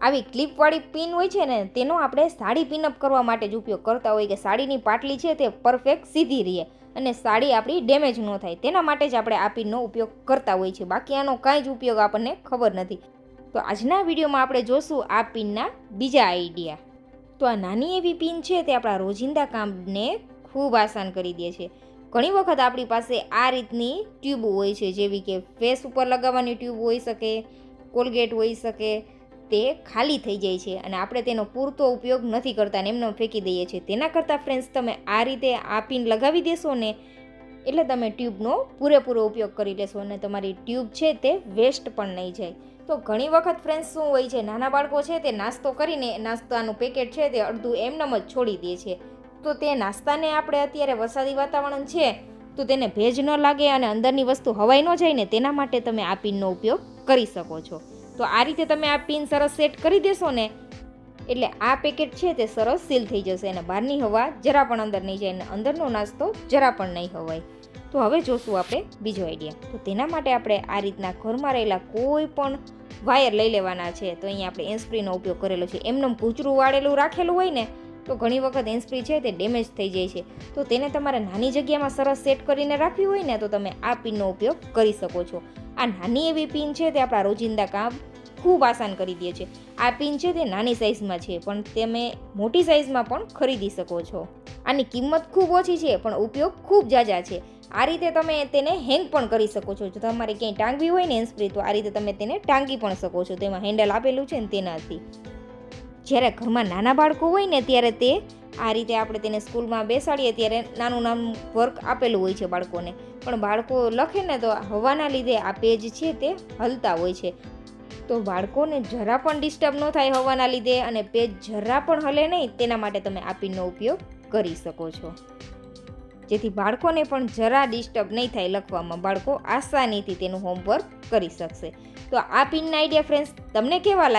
આવી ક્લિપવાળી પિન હોય છે ને, તેનો આપણે સાડી પિનઅપ કરવા માટે જ ઉપયોગ કરતા હોય કે સાડીની પાટલી છે તે પરફેક્ટ સીધી રહે અને સાડી આપણી ડેમેજ ન થાય. તેના માટે જ આપણે આ પિનનો ઉપયોગ કરતા હોય છે બાકી આનો કાંઈ જ ઉપયોગ આપણને ખબર નથી. તો આજના વિડીયોમાં આપણે જોશું આ પિનના બીજા આઈડિયા તો આ નાની એવી પિન છે તે આપણા રોજિંદા કામને ખૂબ આસાન કરી દે છે. ઘણી વખત આપણી પાસે આ રીતની ટ્યુબ હોય છે, જેવી કે ફેસ ઉપર લગાવવાની ટ્યુબ હોઈ શકે કોલગેટ હોઈ શકે તે ખાલી થઈ જાય છે અને આપણે તેનો પૂરતો ઉપયોગ નથી કરતા ને એમનો ફેંકી દઈએ છીએ. તેના કરતાં ફ્રેન્ડ્સ તમે આ રીતે આ પિન લગાવી દેશો ને એટલે તમે ટ્યુબનો પૂરેપૂરો ઉપયોગ કરી લેશો અને તમારી ટ્યુબ છે તે વેસ્ટ પણ નહીં જાય. તો ઘણી વખત ફ્રેન્ડ્સ શું હોય છે, નાના બાળકો છે તે નાસ્તો કરીને નાસ્તાનું પેકેટ છે તે અડધું એમનેમ જ છોડી દે છે. તો તે નાસ્તાને આપણે અત્યારે વરસાદી વાતાવરણ છે, તો તેને ભેજ ન લાગે અને અંદરની વસ્તુ હવાઈ ન જાય ને તેના માટે તમે આ પિનનો ઉપયોગ કરી શકો છો. તો આ રીતે તમે આ પિન સરસ સેટ કરી દેશો ને, એટલે આ પેકેટ છે તે સરસ સીલ થઈ જશે અને બહારની હવા જરા પણ અંદર નહીં જાય અને અંદરનો નાસ્તો જરા પણ નહીં હવાય. તો હવે જોશું આપણે બીજો આઈડિયા તો તેના માટે આપણે આ રીતના ઘરમાં રહેલા કોઈ પણ વાયર લઈ લેવાના છે. તો અહીંયા આપણે એન્સ્પ્રીનો ઉપયોગ કરેલો છે. એમનેમ કૂચરું વાળેલું રાખેલું હોય ને, તો ઘણી વખત એન્સ્પ્રી છે તે ડેમેજ થઈ જાય છે. તો તેને તમારે નાની જગ્યામાં સરસ સેટ કરીને રાખવી હોય ને, તો તમે આ પિનનો ઉપયોગ કરી શકો છો. આ નાની એવી પિન છે તે આપણા રોજિંદા કામ ખૂબ આસાન કરી દે છે. આ પિન છે તે નાની સાઇઝમાં છે, પણ તમે મોટી સાઇઝમાં પણ ખરીદી શકો છો. આની કિંમત ખૂબ ઓછી છે, પણ ઉપયોગ ખૂબ જાજા છે. આ રીતે તમે તેને હેંગ પણ કરી શકો છો. જો તમારે ક્યાંય ટાંગવી હોય ને હેન્ડસ્પ્રી તો આ રીતે તમે તેને ટાંગી પણ શકો છો. તેમાં હેન્ડલ આપેલું છે ને તેનાથી. જ્યારે ઘરમાં નાના બાળકો હોય ને ત્યારે તે આ રીતે આપણે તેને સ્કૂલમાં બેસાડીએ ત્યારે નાનું નાનું વર્ક આપેલું હોય છે બાળકોને. પણ બાળકો લખે ને તો હવાના લીધે આ પેજ છે તે હલતા હોય છે. તો બાળકોને જરા પણ ડિસ્ટર્બ ન થાય હવાના લીધે અને પેજ જરા પણ હલે નહીં તેના માટે તમે આ પિનનો ઉપયોગ કરી શકો છો. જેથી બાળકોને પણ જરા ડિસ્ટર્બ નહીં થાય લખવામાં. બાળકો આસાનીથી તેનું હોમવર્ક કરી શકશે. તો આ પિનના આઈડિયા ફ્રેન્ડ્સ તમને કેવા લાગે